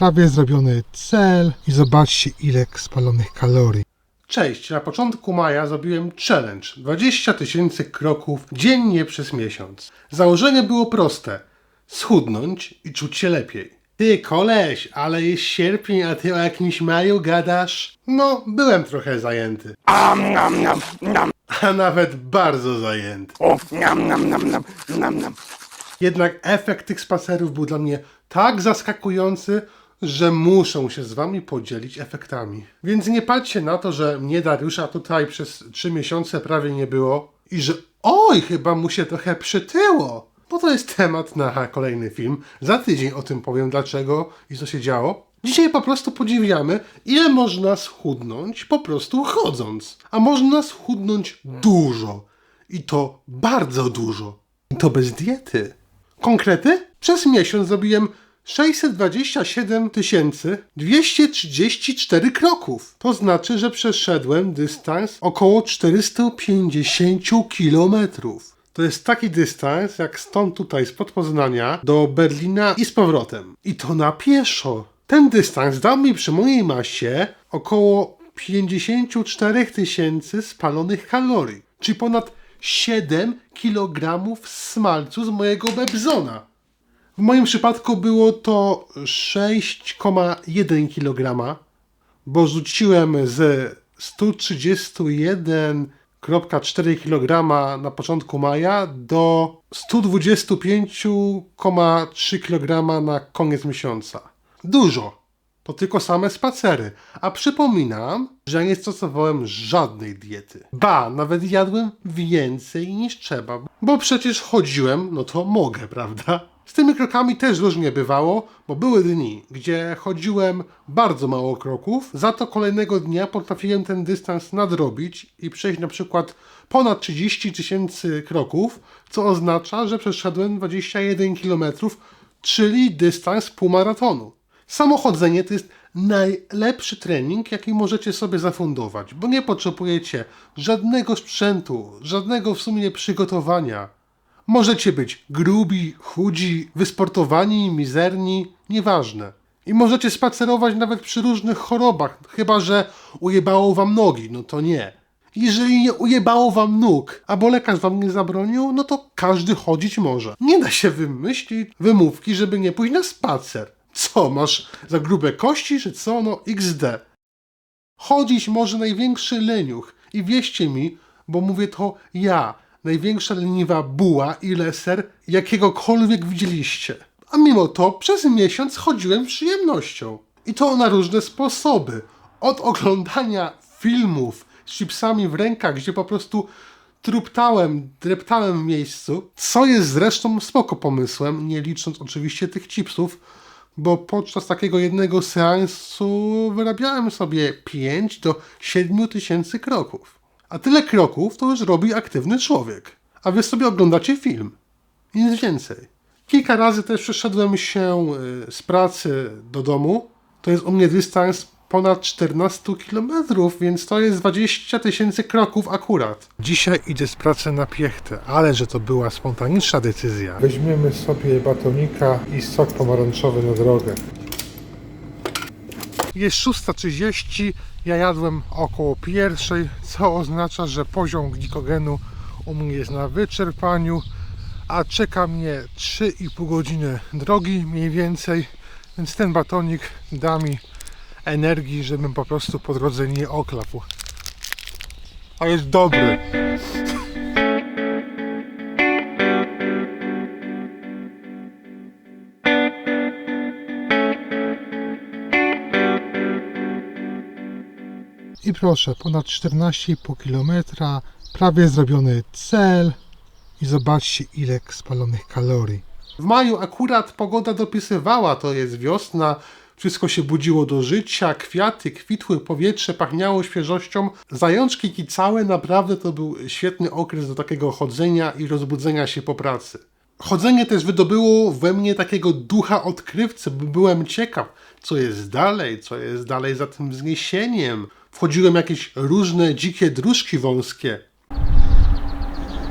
prawie zrobiony cel i zobaczcie ile spalonych kalorii. Cześć, na początku maja zrobiłem challenge 20 tysięcy kroków dziennie przez miesiąc. Założenie było proste: schudnąć i czuć się lepiej. Ty koleś, ale jest sierpień, a ty o jakimś maju gadasz? No, byłem trochę zajęty. Am, nam, nam, nam. A nawet bardzo zajęty. Uf, nam, nam, nam, nam, nam, nam. Jednak efekt tych spacerów był dla mnie tak zaskakujący, że muszę się z wami podzielić efektami. Więc nie patrzcie na to, że mnie Dariusza tutaj przez trzy miesiące prawie nie było i że oj, chyba mu się trochę przytyło. Bo to jest temat na kolejny film. Za tydzień o tym powiem dlaczego i co się działo. Dzisiaj po prostu podziwiamy, ile można schudnąć po prostu chodząc. A można schudnąć dużo. I to bardzo dużo. I to bez diety. Konkrety? Przez miesiąc zrobiłem 627 234 kroków. To znaczy, że przeszedłem dystans około 450 kilometrów. To jest taki dystans, jak stąd tutaj, spod Poznania, do Berlina i z powrotem. I to na pieszo. Ten dystans dał mi przy mojej masie około 54 tysięcy spalonych kalorii, czyli ponad 7 kg smalcu z mojego bebzona. W moim przypadku było to 6,1 kg, bo rzuciłem z 131,4 kg na początku maja do 125,3 kg na koniec miesiąca. Dużo. To tylko same spacery. A przypominam, że nie stosowałem żadnej diety. Ba, nawet jadłem więcej niż trzeba. Bo przecież chodziłem, no to mogę, prawda? Z tymi krokami też różnie bywało, bo były dni, gdzie chodziłem bardzo mało kroków, za to kolejnego dnia potrafiłem ten dystans nadrobić i przejść na przykład ponad 30 tysięcy kroków, co oznacza, że przeszedłem 21 km, czyli dystans półmaratonu. Samochodzenie to jest najlepszy trening, jaki możecie sobie zafundować, bo nie potrzebujecie żadnego sprzętu, żadnego w sumie przygotowania. Możecie być grubi, chudzi, wysportowani, mizerni, nieważne. I możecie spacerować nawet przy różnych chorobach, chyba że ujebało wam nogi, no to nie. Jeżeli nie ujebało wam nóg, albo lekarz wam nie zabronił, no to każdy chodzić może. Nie da się wymyślić wymówki, żeby nie pójść na spacer. Co, masz za grube kości, czy co? No XD. Chodzić może największy leniuch. I wierzcie mi, bo mówię to ja, największa leniwa buła i leser, jakiegokolwiek widzieliście. A mimo to przez miesiąc chodziłem z przyjemnością. I to na różne sposoby. Od oglądania filmów z chipsami w rękach, gdzie po prostu truptałem, dreptałem w miejscu, co jest zresztą spoko pomysłem, nie licząc oczywiście tych chipsów, bo podczas takiego jednego seansu wyrabiałem sobie 5 do 7 tysięcy kroków. A tyle kroków to już robi aktywny człowiek. A wy sobie oglądacie film. Nic więcej. Kilka razy też przeszedłem się y, z pracy do domu. To jest u mnie dystans ponad 14 km, więc to jest 20 tysięcy kroków akurat. Dzisiaj idę z pracy na piechtę, ale że to była spontaniczna decyzja. Weźmiemy sobie batonika i sok pomarańczowy na drogę. Jest 6.30, ja jadłem około pierwszej, co oznacza, że poziom glikogenu u mnie jest na wyczerpaniu, a czeka mnie 3,5 godziny drogi mniej więcej, więc ten batonik da mi energii, żebym po prostu po drodze nie oklapł. A jest dobry. I proszę, ponad 14,5 km, prawie zrobiony cel i zobaczcie ile spalonych kalorii. W maju akurat pogoda dopisywała, to jest wiosna, wszystko się budziło do życia, kwiaty kwitły, powietrze pachniało świeżością, zajączki kicały, naprawdę to był świetny okres do takiego chodzenia i rozbudzenia się po pracy. Chodzenie też wydobyło we mnie takiego ducha odkrywcy, byłem ciekaw, co jest dalej, co jest dalej za tym wzniesieniem. Wchodziłem jakieś różne dzikie dróżki wąskie.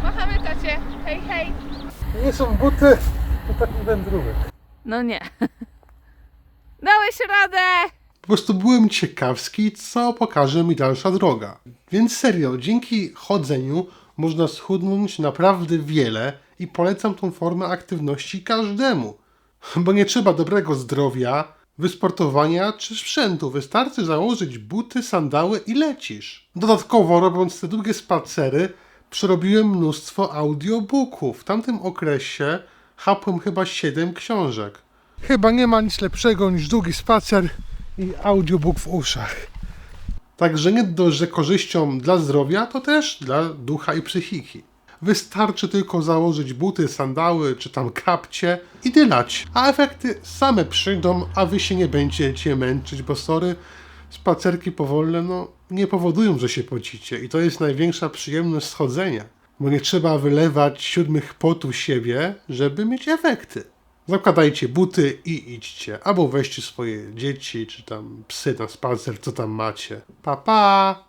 Machamy tacie. Hej, hej. To nie są buty, to taki wędrówek. No nie. Dałeś radę! Po prostu byłem ciekawski, co pokaże mi dalsza droga. Więc serio, dzięki chodzeniu można schudnąć naprawdę wiele i polecam tą formę aktywności każdemu. Bo nie trzeba dobrego zdrowia, wysportowania czy sprzętu. Wystarczy założyć buty, sandały i lecisz. Dodatkowo, robiąc te długie spacery, przerobiłem mnóstwo audiobooków. W tamtym okresie chapłem chyba 7 książek. Chyba nie ma nic lepszego niż długi spacer i audiobook w uszach. Także nie dość, że korzyścią dla zdrowia, to też dla ducha i psychiki. Wystarczy tylko założyć buty, sandały czy tam kapcie i dylać, a efekty same przyjdą, a wy się nie będziecie męczyć, bo sorry, spacerki powolne no nie powodują, że się pocicie i to jest największa przyjemność schodzenia, bo nie trzeba wylewać siódmych potów siebie, żeby mieć efekty. Zakładajcie buty i idźcie. Albo weźcie swoje dzieci, czy tam psy na spacer, co tam macie. Pa, pa!